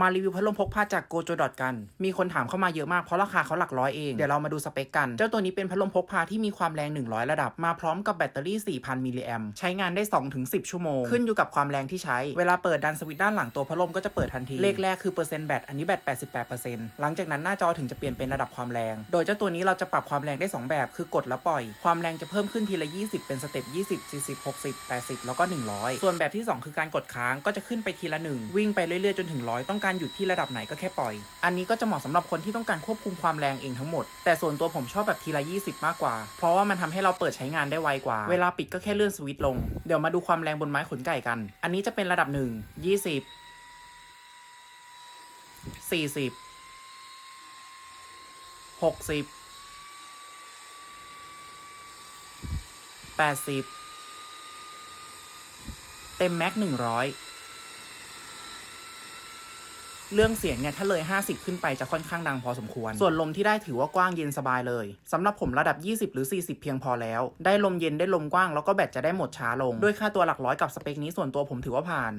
มารีวิวพัดลมพกพาจาก gojo กัน มีคนถามเข้ามาเยอะมากเพราะราคาเขาหลักร้อยเอง เดี๋ยวเรามาดูสเปคกัน เจ้าตัวนี้เป็นพัดลมพกพาที่มีความแรง 100 ระดับ มาพร้อมกับแบตเตอรี่ 4,000 มิลลิแอมใช้งานได้ 2-10 ชั่วโมง ขึ้นอยู่กับความแรงที่ใช้ เวลาเปิดดันสวิตช์ด้านหลังตัวพัดลมก็จะเปิดทันที เลขแรกคือเปอร์เซ็นต์แบต อันนี้แบต 88%หลังจากนั้นหน้าจอถึงจะเปลี่ยนเป็นระดับความแรง โดยเจ้าตัวนี้เราจะปรับความแรงได้สองแบบ คือกดแล้วปล่อย ความแรงจะเพิ่มขึ้นทีละ 20 เป็นสเต็ป20 40 60 80 แล้วก็ 100 ส่วนแบบที่ 2 คือการกดค้างก็จะขึ้นไปทีละ1วิ่งไปเรื่อยๆจนถึง100ต้องการหยุดที่ระดับไหนก็แค่ปล่อย อันนี้ก็จะเหมาะสำหรับคนที่ต้องการควบคุมความแรงเองทั้งหมด แต่ส่วนตัวผมชอบแบบทีละ 20 มากกว่า เพราะว่ามันทำให้เราเปิดใช้งานได้ไวกว่า เวลาปิดก็แค่เลื่อนสวิตช์ลง เดี๋ยวมาดูความแรงบนไม้ขนไก่กัน อันนี้จะเป็นระดับ 1 20 40 60 80 เต็มแม็ก100 เรื่องเสียงเนี่ยถ้าเลย 50 ขึ้นไปจะค่อนข้างดังพอสมควร ส่วนลมที่ได้ถือว่ากว้างเย็นสบายเลยสำหรับผมระดับ 20 หรือ 40 เพียงพอแล้ว ได้ลมเย็นได้ลมกว้างแล้วก็แบตจะได้หมดช้าลง ด้วยค่าตัวหลักร้อยกับสเปคนี้ส่วนตัวผมถือว่าผ่าน